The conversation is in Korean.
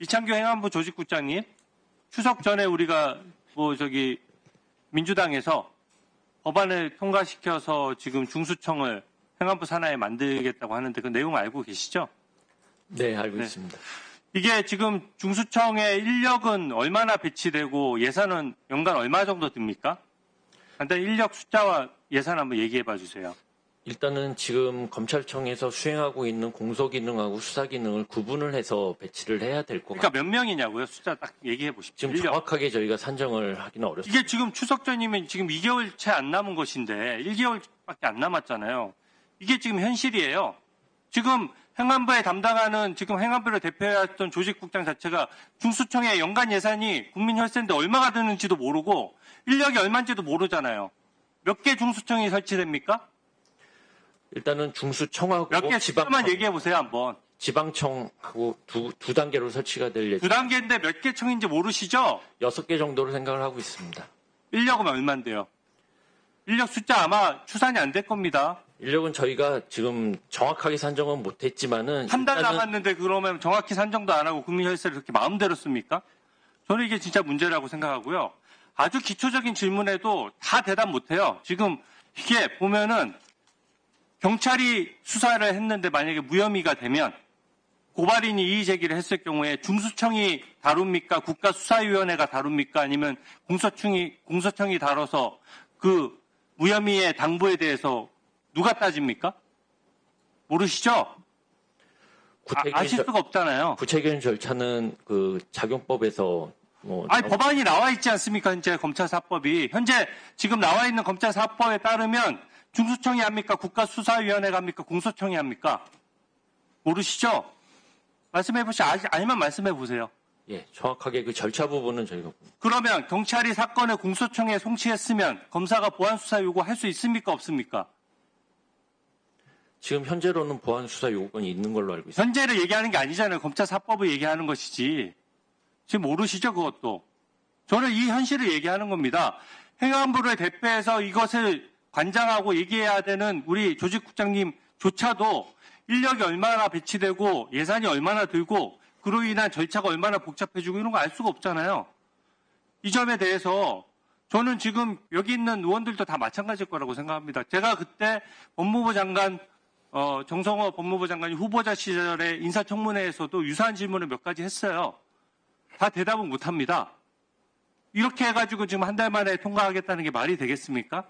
이창규 행안부 조직국장님, 추석 전에 우리가 뭐 저기 민주당에서 법안을 통과시켜서 지금 중수청을 행안부 산하에 만들겠다고 하는데 그 내용 알고 계시죠? 네, 알고 네. 있습니다. 이게 지금 중수청의 인력은 얼마나 배치되고 예산은 연간 얼마 정도 듭니까? 간단히 인력 숫자와 예산 한번 얘기해 봐 주세요. 일단은 지금 검찰청에서 수행하고 있는 공소 기능하고 수사 기능을 구분을 해서 배치를 해야 될것 그러니까 같아요. 몇 명이냐고요? 숫자 딱 얘기해 보십시오. 지금. 정확하게 저희가 산정을 하기는 어렵습니다. 이게 지금 추석 전이면 지금 2개월 채 안 남은 것인데 1개월밖에 안 남았잖아요. 이게 지금 현실이에요. 지금 행안부에 담당하는 지금 행안부를 대표했던 조직국장 자체가 중수청의 연간 예산이 국민 혈세인데 얼마가 드는지도 모르고 인력이 얼마인지도 모르잖아요. 몇 개 중수청이 설치됩니까? 일단은 중수청하고 몇개 지방, 숫자만 얘기해 보세요 한번. 지방청하고 두, 두 단계로 설치가 될 예정. 두 단계인데 몇 개 청인지 모르시죠? 여섯 개 정도로 생각을 하고 있습니다. 인력은 얼마인데요? 인력 숫자 아마 추산이 안 될 겁니다. 인력은 저희가 지금 정확하게 산정은 못했지만은 한 달 남았는데 그러면 정확히 산정도 안 하고 국민혈세를 그렇게 마음대로 씁니까? 저는 이게 진짜 문제라고 생각하고요. 아주 기초적인 질문에도 다 대답 못해요. 지금 이게 보면은 경찰이 수사를 했는데 만약에 무혐의가 되면 고발인이 이의 제기를 했을 경우에 중수청이 다룹니까? 국가수사위원회가 다룹니까? 아니면 공소청이 공소청이 다뤄서 그 무혐의의 당부에 대해서 누가 따집니까? 모르시죠? 아, 실 절- 수가 없잖아요. 구체적인 절차는 그 작용법에서 뭐 아니 정- 법안이 나와 있지 않습니까? 현재 검찰사법이 현재 지금 나와 있는 검찰사법에 따르면 중수청이 합니까? 국가수사위원회가 합니까? 공소청이 합니까? 모르시죠? 말씀해 보시 아, 아니면 말씀해 보세요. 예, 정확하게 그 절차 부분은 저희가 그러면 경찰이 사건을 공소청에 송치했으면 검사가 보안 수사 요구할 수 있습니까? 없습니까? 지금 현재로는 보안 수사 요건이 있는 걸로 알고 있습니다. 현재를 얘기하는 게 아니잖아요. 검찰 사법을 얘기하는 것이지. 지금 모르시죠, 그것도. 저는 이 현실을 얘기하는 겁니다. 행안부를 대표해서 이것을 관장하고 얘기해야 되는 우리 조직국장님조차도 인력이 얼마나 배치되고 예산이 얼마나 들고 그로 인한 절차가 얼마나 복잡해지고 이런 거 알 수가 없잖아요. 이 점에 대해서 저는 지금 여기 있는 의원들도 다 마찬가지일 거라고 생각합니다. 제가 그때 법무부 장관 어, 정성호 법무부 장관이 후보자 시절에 인사청문회에서도 유사한 질문을 몇 가지 했어요. 다 대답은 못 합니다. 이렇게 해가지고 지금 한 달 만에 통과하겠다는 게 말이 되겠습니까?